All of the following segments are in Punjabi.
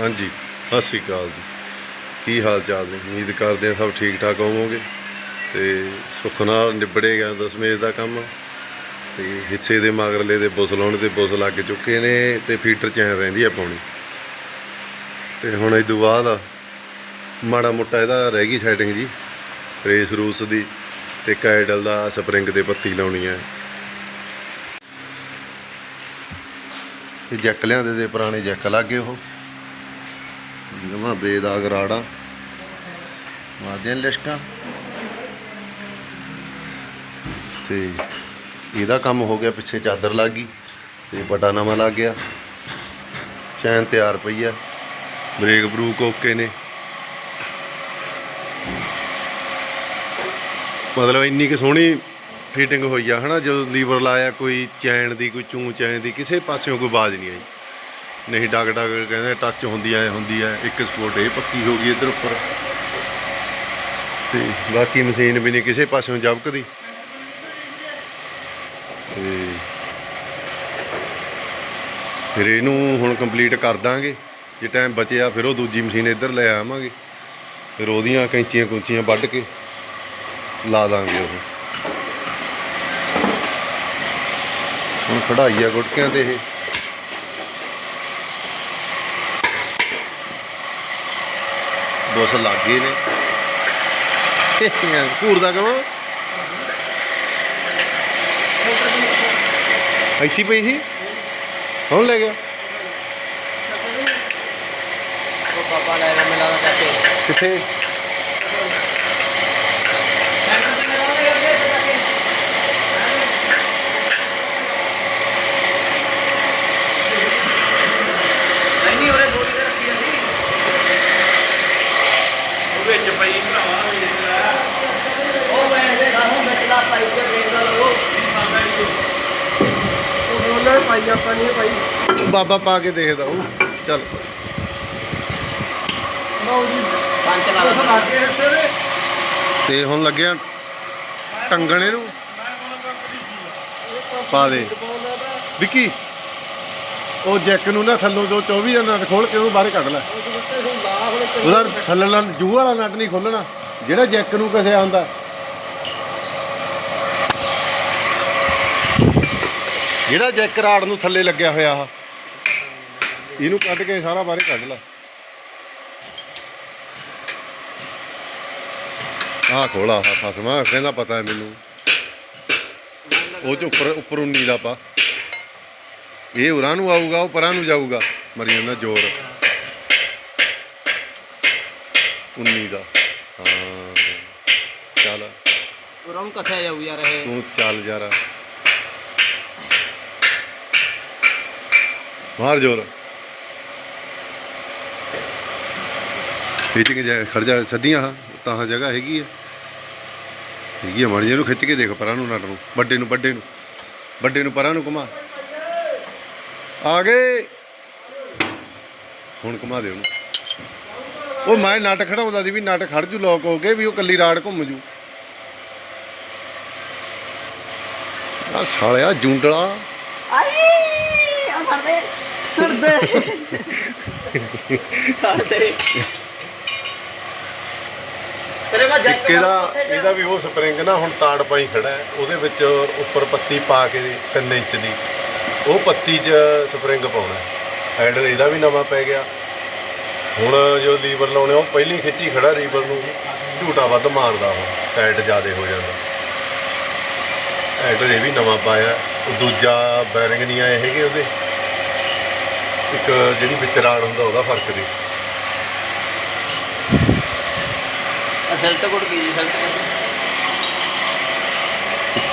ਹਾਂਜੀ, ਸਤਿ ਸ਼੍ਰੀ ਅਕਾਲ ਜੀ। ਕੀ ਹਾਲ ਚਾਲ ਨੇ? ਉਮੀਦ ਕਰਦੇ ਹਾਂ ਸਭ ਠੀਕ ਠਾਕ ਹੋਵੋਗੇ ਤੇ ਸੁੱਖ ਨਾਲ ਨਿਬੜੇਗਾ ਗਿਆ ਦਸਮੇਜ ਦਾ ਕੰਮ। ਤੇ ਹਿੱਸੇ ਦੇ ਮਗਰਲੇ ਦੇ ਬੁਸ ਲਾਉਣ ਤੇ ਬੁਸ ਲੱਗ ਚੁੱਕੇ ਨੇ ਤੇ ਫੀਟਰ ਚੈਨ ਰਹਿੰਦੀ ਆ ਪਾਉਣੀ। ਤੇ ਹੁਣ ਇਹ ਤੋਂ ਬਾਅਦ ਮਾੜਾ ਮੋਟਾ ਇਹਦਾ ਰਹਿ ਗਈ ਸੈਟਿੰਗ ਜੀ, ਰੇਸ ਰੂਸ ਦੀ ਤੇ ਕਾਈਡਲ ਦਾ ਸਪਰਿੰਗ 'ਤੇ ਪੱਤੀ ਲਾਉਣੀ ਹੈ ਇਹ ਜੈਕ ਲਿਆਂਦੇ ਤੇ ਪੁਰਾਣੇ ਜੈਕ ਲੱਗੇ ਉਹ। ਜਮਾ ਬੇਦਾਗ ਰਾੜਾ। ਮਾਰਦੇ ਨੇ ਲਿਸ਼ਕਾਂ। ਤੇ ਇਹਦਾ ਕੰਮ ਹੋ ਗਿਆ, ਪਿੱਛੇ ਚਾਦਰ ਲੱਗ ਗਈ ਤੇ ਪਟਾ ਨਵਾਂ ਲੱਗ ਗਿਆ। ਚੈਨ ਤਿਆਰ ਪਈ ਆ। ਬ੍ਰੇਕ ਬਰੂਕ ਓਕੇ ਨੇ। ਮਤਲਬ ਇੰਨੀ ਕਿ ਸੋਹਣੀ ਫਿਟਿੰਗ ਹੋਈ ਆ, ਹਨਾ? ਜਦੋਂ ਲੀਵਰ ਲਾਇਆ, ਕੋਈ ਚੈਨ ਦੀ, ਕੋਈ ਚੂੰ ਚੈਨ ਦੀ, ਕਿਸੇ ਪਾਸਿਓਂ ਕੋਈ ਆਵਾਜ਼ ਨਹੀਂ ਆਈ। ਨਹੀਂ ਡਗ ਡਗ ਕਹਿੰਦੇ ਟੱਚ ਹੁੰਦੀ ਐ ਹੁੰਦੀ ਐ। ਇੱਕ ਸਪੋਰਟ ਇਹ ਪੱਕੀ ਹੋ ਗਈ ਇੱਧਰ ਉੱਪਰ। ਤੇ ਬਾਕੀ ਮਸ਼ੀਨ ਵੀ ਨਹੀਂ ਕਿਸੇ ਪਾਸਿਓਂ ਜਬਕਦੀ। ਤੇ ਫਿਰ ਇਹਨੂੰ ਹੁਣ ਕੰਪਲੀਟ ਕਰ ਦਾਂਗੇ। ਜੇ ਟਾਈਮ ਬਚਿਆ, ਫਿਰ ਉਹ ਦੂਜੀ ਮਸ਼ੀਨ ਇੱਧਰ ਲੈ ਆਵਾਂਗੇ। ਫਿਰ ਉਹਦੀਆਂ ਕੈਂਚੀਆਂ ਕੁੰਚੀਆਂ ਵੱਢ ਕੇ ਲਾ ਦਾਂਗੇ ਉਹ। ਹੁਣ ਖੜਾਈ ਆ ਗੁਟਕਿਆਂ ਤੇ ਇਹ। ਬੋਸ ਲੱਗੇ ਨੇ। ਘੂਰਦਾ ਕਮਾ ਇੱਥੇ ਪਈ ਸੀ? ਹੁਣ ਲੈ ਗਿਆ। ਉਹ ਪਾਪਾ ਲੈ ਗਿਆ ਮਿਲਾ ਦਾ ਕਿੱਥੇ ਨਹੀਂ ਉਹਨੇ ਬੋਰੀ ਤੇ ਰੱਖੀ ਜਾਂਦੀ ਉਹ ਵਿੱਚ ਪਈ ਭਰਾਵਾ ਉਹ ਮੈਂ ਦੇਖਾ ਹੁਣ ਵਿੱਚ ਦਾ ਪਾਈਪ ਤੇ ਬ੍ਰੇਕ ਦਾ ਲੋ ਉਹ ਉਹਨਾਂ ਨੇ ਪਾਈ ਆਪਾਂ ਨਹੀਂ ਪਾਈ ਬਾਬਾ ਪਾ ਕੇ ਦੇਖਦਾ ਉਹ। ਚੱਲ। ਪੰਜ ਲਾ ਤੇ ਹੁਣ ਲੱਗਿਆ ਟੰਗਣ ਇਹਨੂੰ ਪਾ ਦੇ। ਵਿੱਕੀ ਉਹ ਜੈਕ ਨੂੰ ਨਾ ਥੱਲੋਂ ਜੋ 24 ਦਾ ਨਟ ਖੋਲ ਕੇ ਉਹਨੂੰ ਬਾਹਰ ਕੱਢ ਲੈ। ਉਹਦਾ ਥੱਲੜਾ ਜੂ ਵਾਲਾ ਨਟ ਨਹੀਂ ਖੋਲਣਾ ਜਿਹੜਾ ਜੈਕ ਨੂੰ ਕਸਿਆ ਹੁੰਦਾ ਜਿਹੜਾ ਜੈਕ ਰਾੜ ਨੂੰ ਥੱਲੇ ਲੱਗਿਆ ਹੋਇਆ ਆ। ਇਹਨੂੰ ਕੱਢ ਕੇ ਸਾਰਾ ਬਾਹਰ ਕੱਢ ਲੈ। ਆਹ ਖੋਲਾ ਆਹ ਫਸਮਾ ਕਹਿੰਦਾ ਪਤਾ ਹੈ ਮੈਨੂੰ। ਉਹ ਚ ਉੱਪਰ ਉੱਪਰ ਉੰਨੀ ਦਾ ਪਾ। ਇਹ ਉਰਾਂ ਨੂੰ ਆਊਗਾ ਉਹ ਪਰਾਂ ਨੂੰ ਜਾਊਗਾ। ਮਰੀ ਜਾਂਦਾ ਜ਼ੋਰ। ਉੰਨੀ ਦਾ। ਹਾਂ। ਚੱਲ। ਰਮ ਕਸਿਆ ਜਾਊ ਯਾਰ ਇਹ। ਤੂੰ ਚੱਲ ਯਾਰ। ਮਾਰ ਜ਼ੋਰ। ਖਿੱਚ ਕੇ ਜਾ ਖੜ ਜਾ ਛੱਡੀਆਂ ਹਾਂ ਤਾਂ ਜਗ੍ਹਾ ਹੈਗੀ ਆ। ਹੈਗੀ ਆ ਮੜ ਨੂੰ ਖਿੱਚ ਕੇ ਦੇਖ ਪਰਾਂ ਨੂੰ ਨਟ ਨੂੰ ਵੱਡੇ ਨੂੰ ਵੱਡੇ ਨੂੰ ਵੱਡੇ ਨੂੰ ਪਰਾਂ ਨੂੰ ਘੁਮਾ। ਆ ਗਏ। ਹੁਣ ਘੁਮਾ ਦੇ ਉਹਨੂੰ। ਉਹ ਮੈਂ ਨਟ ਖੜਾਉਂਦਾ ਸੀ ਵੀ ਨਟ ਖੜ ਜੂ ਲੋਕ ਹੋ ਕੇ ਵੀ ਉਹ ਕੱਲੀ ਰਾੜ ਘੁੰਮ ਜੂ। ਆ ਸਾਲਿਆ ਜੁੰਡਲਾ। ਆਈ! ਆ ਛੱਡ ਦੇ ਛੱਡ ਦੇ ਛੱਡ ਦੇ ਤੇਰੇ ਮਾ ਜੈਕ ਇੱਕ ਇਹਦਾ ਇਹਦਾ ਵੀ ਉਹ ਸਪਰਿੰਗ ਨਾ ਹੁਣ ਤਾੜ ਪਾਈ ਖੜਾ ਹੈ ਉਹਦੇ ਵਿੱਚ ਉੱਪਰ ਪੱਤੀ ਪਾ ਕੇ 3 ਇੰਚ ਦੀ। ਉਹ ਪੱਤੀ 'ਚ ਸਪਰਿੰਗ ਪਾਉਣਾ। ਹੈਂਡਲ ਇਹਦਾ ਵੀ ਨਵਾਂ ਪੈ ਗਿਆ। ਹੁਣ ਜੋ ਲੀਵਰ ਲਾਉਣੇ ਉਹ ਪਹਿਲੀ ਖਿੱਚੀ ਖੜਾ ਰੀਵਰ ਨੂੰ ਝੂਟਾ ਵੱਧ ਮਾਰਦਾ ਉਹ ਟਾਈਟ ਜ਼ਿਆਦੇ ਹੋ ਜਾਂਦਾ। ਹੈਂਡਲ ਇਹ ਵੀ ਨਵਾਂ ਪਾਇਆ ਉਹ ਦੂਜਾ ਬੈਰਿੰਗ ਨਹੀਂ ਆਏ ਹੈਗੇ ਉਹਦੇ। ਇੱਕ ਜਿਹੜੀ ਵਿੱਚ ਰਾੜ ਹੁੰਦਾ ਉਹਦਾ ਫ਼ਰਕ ਦੀ ਅਸਲਟ ਕੋਡ ਕੀ ਜੀ ਸਲਟ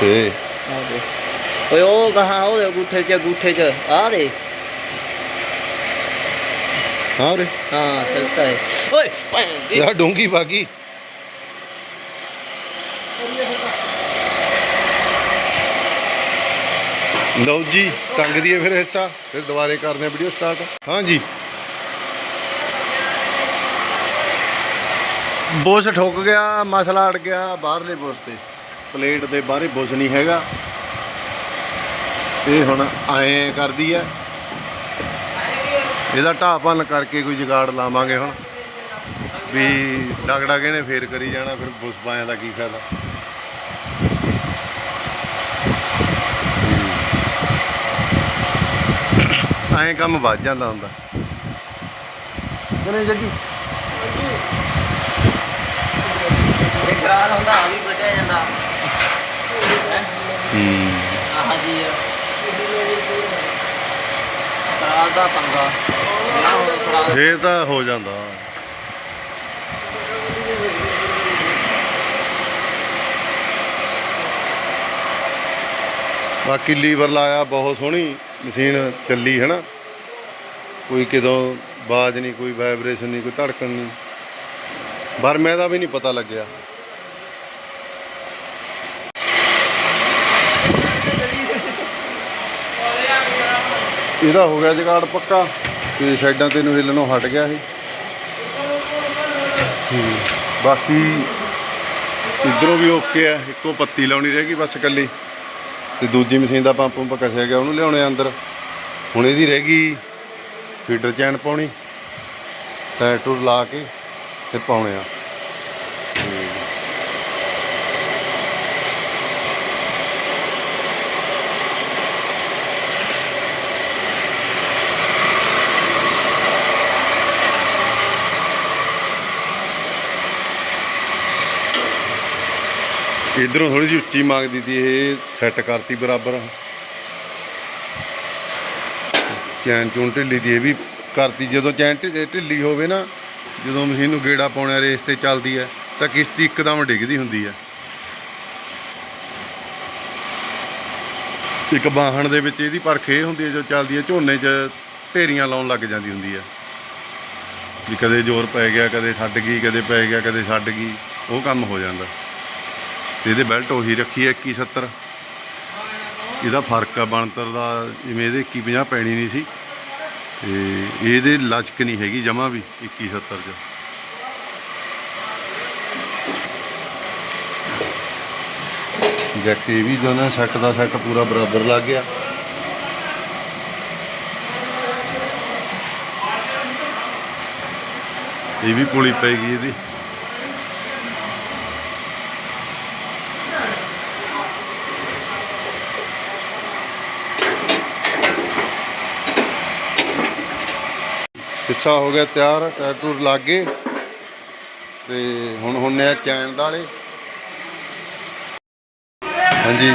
ਤੇ ਆ ਦੇ ਓਏ ਉਹ ਕਹਾ ਉਹ ਗੁੱਠੇ ਚ ਗੁੱਠੇ ਚ। ਆ ਦੇ। ਹਾਂ ਰੇ ਹਾਂ ਸਲਟ ਹੈ ਓਏ ਭੈਣ ਦੀ ਯਾ ਡੂੰਗੀ ਬਾਗੀ ਲਓ ਜੀ ਟੰਗ ਦੀਏ ਫਿਰ ਹਿੱਸਾ। ਫਿਰ ਦੁਬਾਰੇ ਕਰਦੇ ਆ ਵੀਡੀਓ ਸਟਾਰਟ ਹਾਂਜੀ ਬੁਸ਼ ਠੁੱਕ ਗਿਆ, ਮਸਲਾ ਅੜ ਗਿਆ, ਬਾਹਰਲੇ ਬੁਸ਼ ਤੇ। ਪਲੇਟ ਦੇ ਬਾਹਰੇ ਬੁਸ਼ ਨਹੀਂ ਹੈਗਾ। ਇਹ ਹੁਣ ਐਂ ਕਰਦੀ ਹੈ ਇਹਦਾ ਢਾਹ ਭੰਨ ਕਰਕੇ ਕੋਈ ਜੁਗਾੜ ਲਾਵਾਂਗੇ ਹੁਣ। ਵੀ ਡਗੜਾ ਕੇ ਨੇ ਫੇਰ ਕਰੀ ਜਾਣਾ, ਫਿਰ ਬੁਸ਼ ਪਾਇਆ ਦਾ ਕੀ ਫਾਇਦਾ। ਐਂ ਕੰਮ ਵੱਜ ਜਾਂਦਾ ਹੁੰਦਾ। ਕਿਨੇ ਜੱਗੀ। ਇਹ ਖਰਾਬ ਹੁੰਦਾ ਆ ਵੀ ਬਚਿਆ ਜਾਂਦਾ। ਹੂੰ। ਆਹ ਜੀ ਖਰਾਬ ਦਾ ਪੰਗਾ। ਵਿਆਹ ਹੁਣ ਖਰਾਬ ਫੇਰ ਤਾਂ ਹੋ ਜਾਂਦਾ। ਬਾਕੀ ਲੀਵਰ ਲਾਇਆ ਬਹੁਤ ਸੋਹਣੀ ਮਸ਼ੀਨ ਚੱਲੀ ਹੈ ਨਾ ਕੋਈ ਕਿਦੋਂ ਬਾਜ ਨਹੀਂ ਕੋਈ ਵਾਈਬ੍ਰੇਸ਼ਨ ਨਹੀਂ ਕੋਈ ਧੜਕਣ ਨਹੀਂ। ਬਰਮੇ ਦਾ ਵੀ ਨਹੀਂ ਪਤਾ ਲੱਗਿਆ। ਇਹਦਾ ਹੋ ਗਿਆ ਜਗਾੜ ਪੱਕਾ ਤੇ ਸਾਈਡਾਂ ਤੇ ਨੂੰ ਹਿੱਲਣੋਂ ਹਟ ਗਿਆ ਇਹ। ਬਾਕੀ ਇਧਰੋਂ ਵੀ ਓਕੇ ਆ, ਇੱਕੋ ਪੱਤੀ ਲਾਉਣੀ ਰਹਿ ਗਈ ਬਸ ਇਕੱਲੀ। ਤੇ ਦੂਜੀ ਮਸ਼ੀਨ ਦਾ ਪੰਪ ਪੰਪ ਕਸਿਆ ਗਿਆ, ਉਹਨੂੰ ਲਿਆਉਣੇ ਆ ਅੰਦਰ। ਹੁਣ ਇਹਦੀ ਰਹਿ ਗਈ ਫੀਡਰ ਚੈਨ ਪਾਉਣੀ ਟਾਇਰ ਟੂਰ ਲਾ ਕੇ ਤੇ ਪਾਉਣੇ ਆ। ਇਧਰੋਂ ਥੋੜੀ ਜਿਹੀ ਉੱਚੀ ਮੰਗਦੀ ਸੀ, ਇਹ ਸੈੱਟ ਕਰਤੀ ਬਰਾਬਰ। ਚੈਨ ਚੂਨ ਢਿੱਲੀ ਦੀ, ਇਹ ਵੀ ਕਰਤੀ। ਜਦੋਂ ਚੈਨ ਢਿ- ਢਿੱਲੀ ਹੋਵੇ ਨਾ, ਜਦੋਂ ਮਸ਼ੀਨ ਨੂੰ ਗੇੜਾ ਪਾਉਣਾ, ਰੇਸ ਤੇ ਚੱਲਦੀ ਹੈ, ਤਾਂ ਕਿਸ਼ਤੀ ਇੱਕਦਮ ਡਿੱਗਦੀ ਹੁੰਦੀ ਹੈ। ਇੱਕ ਬਾਹਣ ਦੇ ਵਿੱਚ ਇਹਦੀ ਪਰਖ ਇਹ ਹੁੰਦੀ ਹੈ, ਜੋ ਚੱਲਦੀ ਹੈ, ਝੋਨੇ 'ਚ ਢੇਰੀਆਂ ਲਾਉਣ ਲੱਗ ਜਾਂਦੀ ਹੁੰਦੀ ਹੈ। ਵੀ ਕਦੇ ਜ਼ੋਰ ਪੈ ਗਿਆ, ਕਦੇ ਛੱਡ ਗਈ, ਕਦੇ ਪੈ ਗਿਆ, ਕਦੇ ਛੱਡ ਗਈ, ਉਹ ਕੰਮ ਹੋ ਜਾਂਦਾ। ਤੇ ਇਹਦੇ ਬੈਲਟ ਉਹੀ ਰੱਖੀ ਹੈ 2170 ਇਹਦਾ ਫ਼ਰਕ ਆ ਬਣਤਰ ਦਾ, ਜਿਵੇਂ ਇਹਦੇ 2150 ਪੈਣੀ ਨਹੀਂ ਸੀ। ਤੇ ਇਹਦੇ ਲਚਕ ਨਹੀਂ ਹੈਗੀ, ਜਮਾ ਵੀ 2170 ਚ। ਜੈਕ ਇਹ ਵੀ ਦੋਨਾਂ ਸੈੱਟ ਦਾ ਸੈੱਟ ਪੂਰਾ ਬਰਾਬਰ ਲੱਗ ਗਿਆ। ਇਹ ਵੀ ਪੁਲੀ ਪੈ ਗਈ ਇਹਦੀ। ਹਿੱਸਾ ਹੋ ਗਿਆ ਤਿਆਰ ਟਾਇਰ ਟੂਰ ਲੱਗ ਗਏ ਤੇ ਹੁਣ ਹੁੰਨੇ ਆ ਚੈਨ ਵਾਲੇ ਹਾਂਜੀ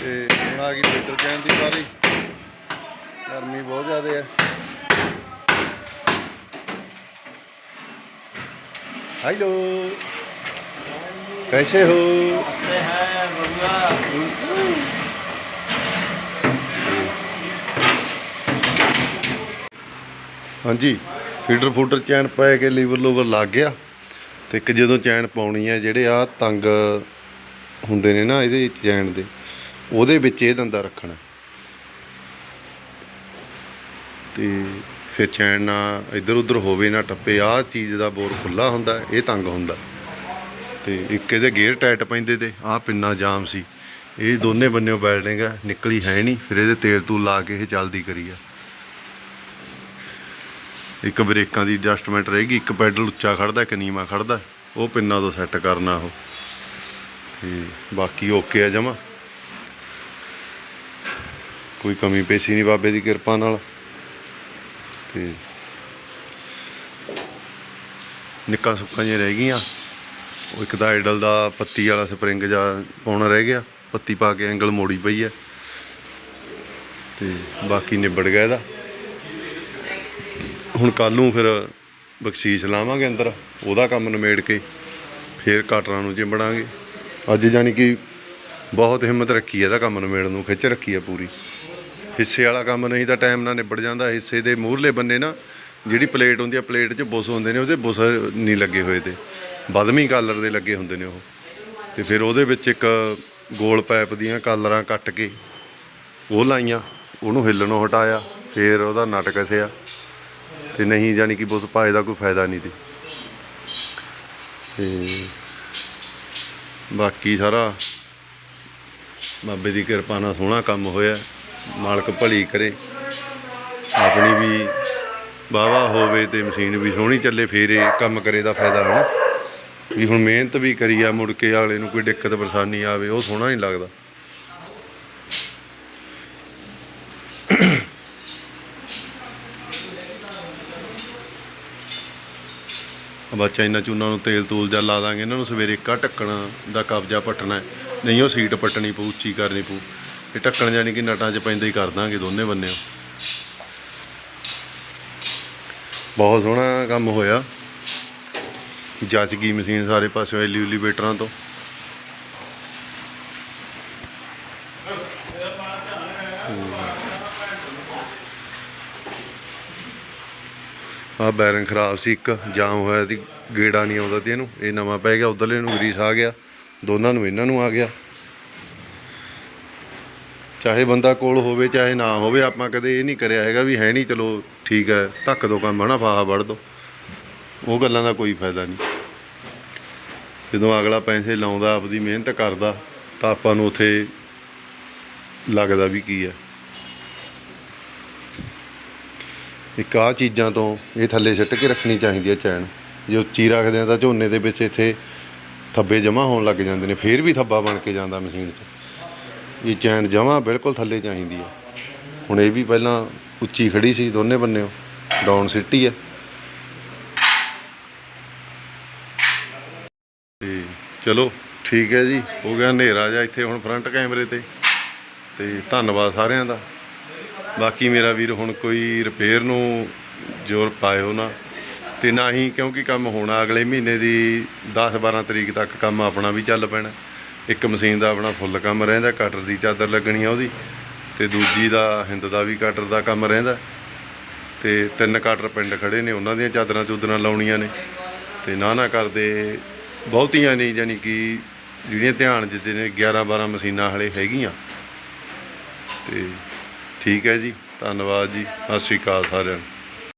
ਤੇ ਹੁਣ ਆ ਗਈ ਫੀਡਰ ਚੈਨ ਦੀ ਵਾਰੀ ਗਰਮੀ ਬਹੁਤ ਜ਼ਿਆਦਾ ਹੈ हेलो कैसे हो से है बबुआ ਹਾਂਜੀ, ਫੀਡਰ ਫੂਡਰ ਚੈਨ ਪਾ ਕੇ ਲੀਵਰ ਲੂਵਰ ਲੱਗ ਗਿਆ ਤੇ ਇੱਕ ਜਦੋਂ ਚੈਨ ਪਾਉਣੀ ਹੈ, ਜਿਹੜੇ ਆ ਤੰਗ ਹੁੰਦੇ ਨੇ ਨਾ ਇਹਦੇ ਚੈਨ ਦੇ, ਉਹਦੇ ਵਿੱਚ ਇਹ ਦੰਦਾ ਰੱਖਣਾ। ਤੇ ਫਿਰ ਚੈਨ ਨਾ ਇੱਧਰ ਉੱਧਰ ਹੋਵੇ ਨਾ ਟੱਪੇ, ਆਹ ਚੀਜ਼ ਦਾ ਬੋਰ ਖੁੱਲਾ ਹੁੰਦਾ, ਇਹ ਤੰਗ ਹੁੰਦਾ। ਤੇ ਇੱਕ ਇਹਦੇ ਗੇਅਰ ਟਾਈਟ ਪੈਂਦੇ ਤੇ ਆਹ ਪਿੰਨਾ ਜਾਮ ਸੀ। ਇਹ ਦੋਨੇ ਬੰਨਿਓ ਬੈਲਡਿੰਗ ਆ, ਨਿਕਲੀ ਹੈ ਨਹੀਂ, ਫਿਰ ਇਹਦੇ ਤੇਲ ਤੂਲ ਲਾ ਕੇ ਇਹ ਚੱਲਦੀ ਕਰੀ ਆ। ਇੱਕ ਬ੍ਰੇਕਾਂ ਦੀ ਐਡਜਸਟਮੈਂਟ ਰਹੇਗੀ, ਇੱਕ ਪੈਡਲ ਉੱਚਾ ਖੜਦਾ, ਇੱਕ ਨੀਵਾਂ ਖੜਦਾ, ਉਹ ਪਿੰਨਾਂ ਤੋਂ ਸੈੱਟ ਕਰਨਾ ਉਹ। ਤੇ ਬਾਕੀ ਓਕੇ ਆ ਜਮਾ। ਕੋਈ ਕਮੀ ਪੇਸ਼ੀ ਨਹੀਂ ਬਾਬੇ ਦੀ ਕਿਰਪਾ ਨਾਲ। ਤੇ ਨਿੱਕਾ ਸੁੱਕਾ ਜਿਹਾ ਰਹਿ ਗਈਆਂ। ਉਹ ਇੱਕ ਤਾਂ ਆਈਡਲ ਦਾ ਪੱਤੀ ਵਾਲਾ ਸਪਰਿੰਗ ਜਾ ਪਾਉਣਾ ਰਹਿ ਗਿਆ। ਪੱਤੀ ਪਾ ਕੇ ਐਂਗਲ ਮੋੜੀ ਪਈ ਹੈ ਤੇ ਬਾਕੀ ਨਿਬੜ ਗਿਆ ਇਹਦਾ। ਹੁਣ ਕੱਲ ਨੂੰ ਫਿਰ ਬਖਸ਼ੀਸ਼ ਲਾਵਾਂਗੇ ਅੰਦਰ, ਉਹਦਾ ਕੰਮ ਨਿਮੇੜ ਕੇ ਫਿਰ ਕਾਟਰਾਂ ਨੂੰ ਚਿੰਬੜਾਂਗੇ ਅੱਜ ਜਾਨੀ ਕਿ ਬਹੁਤ ਹਿੰਮਤ ਰੱਖੀ ਹੈ ਇਹਦਾ ਕੰਮ ਨਿਮੇੜਨ ਨੂੰ, ਖਿੱਚ ਰੱਖੀ ਹੈ ਪੂਰੀ। ਹਿੱਸੇ ਵਾਲਾ ਕੰਮ ਨਹੀਂ ਤਾਂ ਟਾਈਮ ਨਾਲ ਨਿਬੜ ਜਾਂਦਾ, ਹਿੱਸੇ ਦੇ ਮੂਹਰਲੇ ਬੰਨੇ ਨਾ ਜਿਹੜੀ ਪਲੇਟ ਹੁੰਦੀ ਆ, ਪਲੇਟ 'ਚ ਬੁੱਸ ਹੁੰਦੇ ਨੇ, ਉਹਦੇ ਬੁੱਸ ਨਹੀਂ ਲੱਗੇ ਹੋਏ ਤੇ। ਬਦਮੀ ਕਾਲਰ ਦੇ ਲੱਗੇ ਹੁੰਦੇ ਨੇ ਉਹ। ਤੇ ਫਿਰ ਉਹਦੇ ਵਿੱਚ ਇੱਕ ਗੋਲ ਪਾਈਪ ਦੀਆਂ ਕਾਲਰਾਂ ਕੱਟ ਕੇ ਉਹ ਲਾਈਆਂ, ਉਹਨੂੰ ਹਿੱਲਣੋਂ ਹਟਾਇਆ, ਫਿਰ ਉਹਦਾ ਨਟ ਕਸਿਆ। ਤੇ ਨਹੀਂ ਜਾਨੀ ਕਿ ਬੁਸ ਪਾਏ ਦਾ ਕੋਈ ਫਾਇਦਾ ਨਹੀਂ ਤੇ। ਤੇ ਬਾਕੀ ਸਾਰਾ ਬਾਬੇ ਦੀ ਕਿਰਪਾ ਨਾਲ ਸੋਹਣਾ ਕੰਮ ਹੋਇਆ। ਮਾਲਕ ਭਲੀ ਕਰੇ। ਆਪਣੀ ਵੀ ਵਾਹਵਾ ਹੋਵੇ ਤੇ ਮਸ਼ੀਨ ਵੀ ਸੋਹਣੀ ਚੱਲੇ, ਫੇਰੇ ਕੰਮ ਕਰੇ ਦਾ ਫਾਇਦਾ ਹੈ ਨਾ ਵੀ ਹੁਣ ਮਿਹਨਤ ਵੀ ਕਰੀ ਆ ਮੁੜ ਕੇ ਅਗਲੇ ਨੂੰ ਕੋਈ ਦਿੱਕਤ, ਪਰੇਸ਼ਾਨੀ ਆਵੇ, ਉਹ ਸੋਹਣਾ ਨਹੀਂ ਲੱਗਦਾ। ਬਸ ਇਹਨਾਂ ਚੂਨਾਂ ਨੂੰ ਤੇਲ ਤੂਲ ਜਾਂ ਲਾ ਦਾਂਗੇ, ਇਹਨਾਂ ਨੂੰ ਸਵੇਰੇ ਇੱਕਾ ਢੱਕਣ ਦਾ ਕਬਜ਼ਾ ਪੱਟਣਾ ਨਹੀਂ ਉਹ ਸੀਟ ਪੱਟਣੀ ਪਊ, ਉੱਚੀ ਕਰਨੀ ਪਊ। ਇਹ ਢੱਕਣ ਜਾਨੀ ਕਿ ਨਟਾਂ 'ਚ ਪੈਂਦਾ ਹੀ ਕਰ ਦਾਂਗੇ ਦੋਨੇ ਬੰਨੇ। ਬਹੁਤ ਸੋਹਣਾ ਕੰਮ ਹੋਇਆ। ਜੱਜ ਗਈ ਮਸ਼ੀਨ ਸਾਰੇ ਪਾਸਿਓਂ ਐਲੀ ਤੋਂ। ਆ ਬੈਰਿੰਗ ਖਰਾਬ ਸੀ, ਇੱਕ ਜਾਮ ਹੋਇਆ ਸੀ, ਗੇੜਾ ਨਹੀਂ ਆਉਂਦਾ ਤੇ ਇਹਨੂੰ, ਇਹ ਨਵਾਂ ਪੈ ਗਿਆ, ਉਧਰਲੇ ਨੂੰ ਗਰੀਸ ਆ ਗਿਆ, ਦੋਨਾਂ ਨੂੰ, ਇਹਨਾਂ ਨੂੰ ਆ ਗਿਆ। ਚਾਹੇ ਬੰਦਾ ਕੋਲ ਹੋਵੇ, ਚਾਹੇ ਨਾ ਹੋਵੇ, ਆਪਾਂ ਕਦੇ ਇਹ ਨਹੀਂ ਕਰਿਆ ਹੈਗਾ ਵੀ ਹੈ ਨਹੀਂ, ਚਲੋ ਠੀਕ ਹੈ, ਧੱਕ ਦੋ ਕੰਮ, ਹਨਾ, ਫਾਹਾ ਵੜ ਦੋ। ਉਹ ਗੱਲਾਂ ਦਾ ਕੋਈ ਫਾਇਦਾ ਨਹੀਂ। ਜਦੋਂ ਅਗਲਾ ਪੈਸੇ ਲਾਉਂਦਾ, ਆਪਦੀ ਮਿਹਨਤ ਕਰਦਾ, ਤਾਂ ਆਪਾਂ ਨੂੰ ਉਥੇ ਲੱਗਦਾ ਵੀ ਕੀ ਹੈ। ਇੱਕ ਆਹ ਚੀਜ਼ਾਂ ਤੋਂ ਇਹ ਥੱਲੇ ਸਿੱਟ ਕੇ ਰੱਖਣੀ ਚਾਹੀਦੀ ਹੈ ਚੈਨ। ਜੇ ਉੱਚੀ ਰੱਖਦੇ ਆ ਤਾਂ ਝੋਨੇ ਦੇ ਵਿੱਚ ਇੱਥੇ ਥੱਬੇ ਜਮਾ ਹੋਣ ਲੱਗ ਜਾਂਦੇ ਨੇ, ਫੇਰ ਵੀ ਥੱਬਾ ਬਣ ਕੇ ਜਾਂਦਾ ਮਸ਼ੀਨ 'ਚ। ਇਹ ਚੈਨ ਜਮਾ ਬਿਲਕੁਲ ਥੱਲੇ ਚਾਹੀਦੀ ਹੈ। ਹੁਣ ਇਹ ਵੀ ਪਹਿਲਾਂ ਉੱਚੀ ਖੜੀ ਸੀ ਦੋਨੇ ਬੰਨਿਓ, ਡਾਊਨ ਸਿੱਟੀ ਹੈ। ਤੇ ਚਲੋ, ਠੀਕ ਹੈ ਜੀ, ਹੋ ਗਿਆ ਹਨੇਰਾ ਜਾ ਇੱਥੇ ਹੁਣ ਫਰੰਟ ਕੈਮਰੇ ਤੇ। ਤੇ ਧੰਨਵਾਦ ਸਾਰਿਆਂ ਦਾ। ਬਾਕੀ ਮੇਰਾ ਵੀਰ ਹੁਣ ਕੋਈ ਰਿਪੇਅਰ ਨੂੰ ਜ਼ੋਰ ਪਾਇਓ ਨਾ ਤੇ ਨਾ ਹੀ ਕਿਉਂਕਿ ਕੰਮ ਹੋਣਾ ਅਗਲੇ ਮਹੀਨੇ ਦੀ 10 12 ਤਰੀਕ ਤੱਕ ਕੰਮ ਆਪਣਾ ਵੀ ਚੱਲ ਪੈਣਾ। ਇੱਕ ਮਸ਼ੀਨ ਦਾ ਆਪਣਾ ਫੁੱਲ ਕੰਮ ਰਹਿੰਦਾ ਕਟਰ ਦੀ ਚਾਦਰ ਲੱਗਣੀ ਆ ਉਹਦੀ ਤੇ ਦੂਜੀ ਦਾ ਹਿੰਦ ਦਾ ਵੀ ਕਟਰ ਦਾ ਕੰਮ ਰਹਿੰਦਾ। ਤੇ ਤਿੰਨ ਕਟਰ ਪਿੰਡ ਖੜੇ ਨੇ, ਉਹਨਾਂ ਦੀਆਂ ਚਾਦਰਾਂ ਚੂਦਰਾਂ ਲਾਉਣੀਆਂ ਨੇ ਤੇ ਨਾ ਨਾ ਕਰਦੇ ਬਹੁਤੀਆਂ ਨਹੀਂ ਜਾਨੀ ਕਿ ਜਿਹੜੀਆਂ ਧਿਆਨ ਦਿੱਤੇ ਨੇ 11 12 ਮਸ਼ੀਨਾਂ ਹਲੇ ਹੈਗੀਆਂ। ਤੇ ਠੀਕ ਹੈ ਜੀ। ਧੰਨਵਾਦ ਜੀ। ਸਤਿ ਸ਼੍ਰੀ ਅਕਾਲ ਸਾਰਿਆਂ ਨੂੰ।